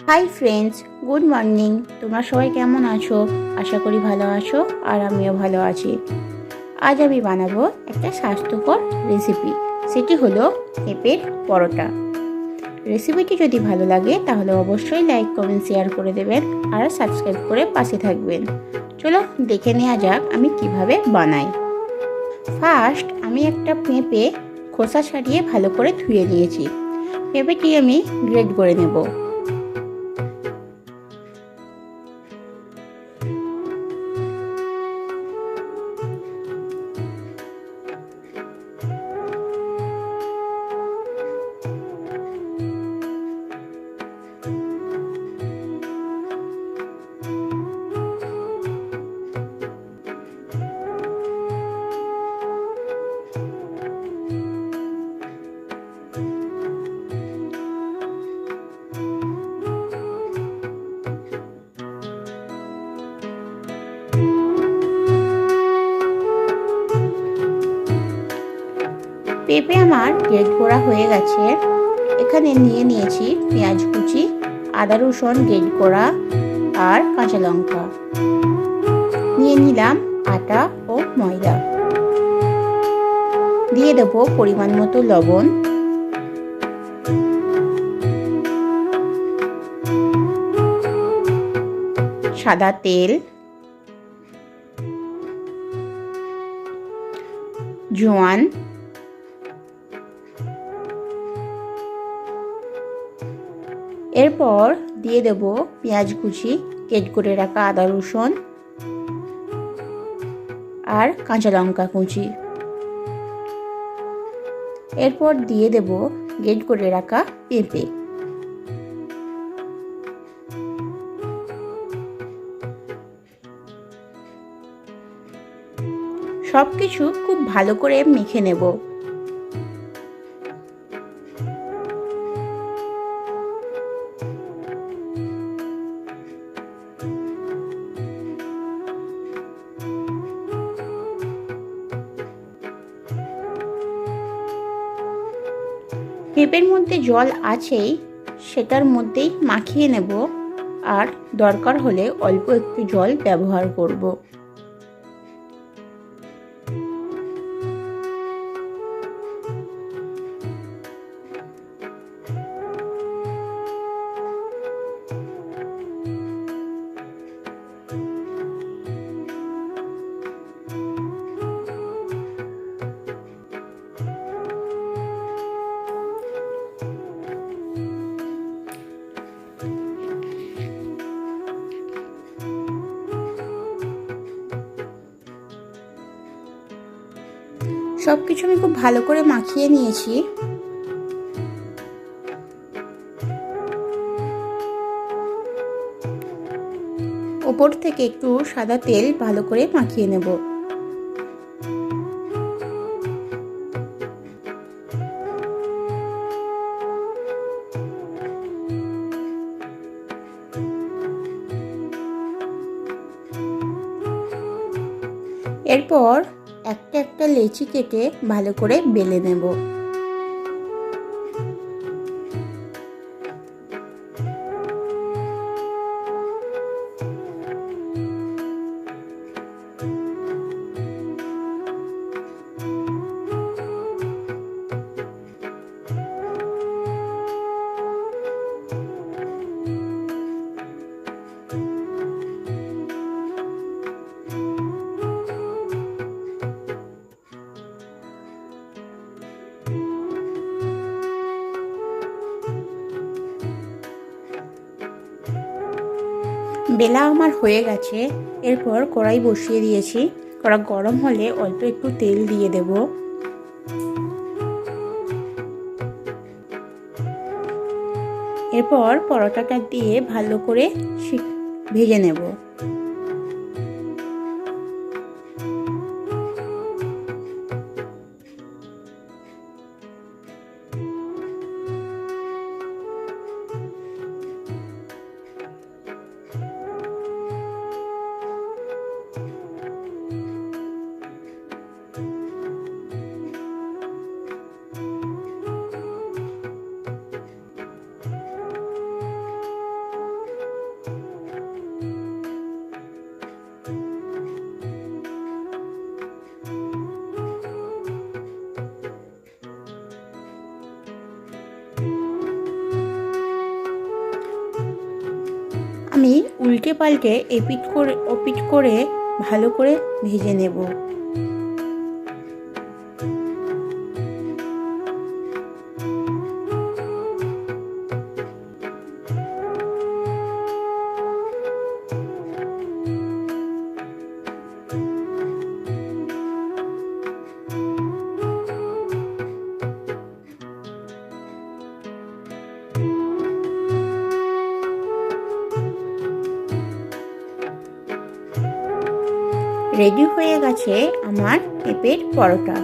Hi friends good morning তোমরা সবাই কেমন আছো? আশা করি ভালো আছো আর আমিও ভালো আছি। আজ আমি বানাবো একটা স্বাস্থ্যকর রেসিপি সেটি হলো পেঁপের পরোটা। রেসিপিটি যদি ভালো লাগে, তাহলে অবশ্যই লাইক কমেন্ট শেয়ার করে দেবেন আর সাবস্ক্রাইব করে পাশে থাকবেন। চলো দেখে নেওয়া যাক আমি কীভাবে বানাই। ফার্স্ট আমি একটা পেঁপে খোসা ছাড়িয়ে ভালো করে ধুয়ে নিয়েছি। পেঁপেটি আমি গ্রেড করে নেব। পেঁপে আমার গ্রেড করা হয়ে গেছে। এখানে নিয়ে নিয়েছি পেঁয়াজ কুচি, আদা রসুন গ্রেড করা আর কাঁচা লঙ্কা। নিয়ে নিলাম আটা ও ময়দা। দিয়ে দেবো পরিমাণ মতো লবণ। সাদা তেল। জোয়ান। এরপর দিয়ে দেব পেঁয়াজ কুচি, কেট করে রাখা আদা, রসুন আর কাঁচা লঙ্কা কুচি। এরপর দিয়ে দেব গেট করে রাখা পেঁপে। সব কিছু খুব ভালো করে মেখে নেব। পেঁপের মধ্যে জল আছেই, সেটার মধ্যেই মাখিয়ে নেব। আর দরকার হলে অল্প একটু জল ব্যবহার করব। সব কিছু আমি খুব ভালো করে মাখিয়ে নিয়েছি। ওপর থেকে একটু সাদা তেল ভালো করে মাখিয়ে নেব। এরপর একটা একটা লেচি কেটে ভালো করে বেলে নেব। বেলা আমার হয়ে গেছে, এরপর কড়াই বসিয়ে দিয়েছি। কড়া গরম হলে অল্প একটু তেল দিয়ে দেব। এরপর পরোটাটা দিয়ে ভালো করে ভেজে নেব। আমি উল্টে পাল্টে এপিট করে ওপিট করে ভালো করে ভেজে নেব। রেডি হয়ে গেছে আমার পেঁপের পরোটা।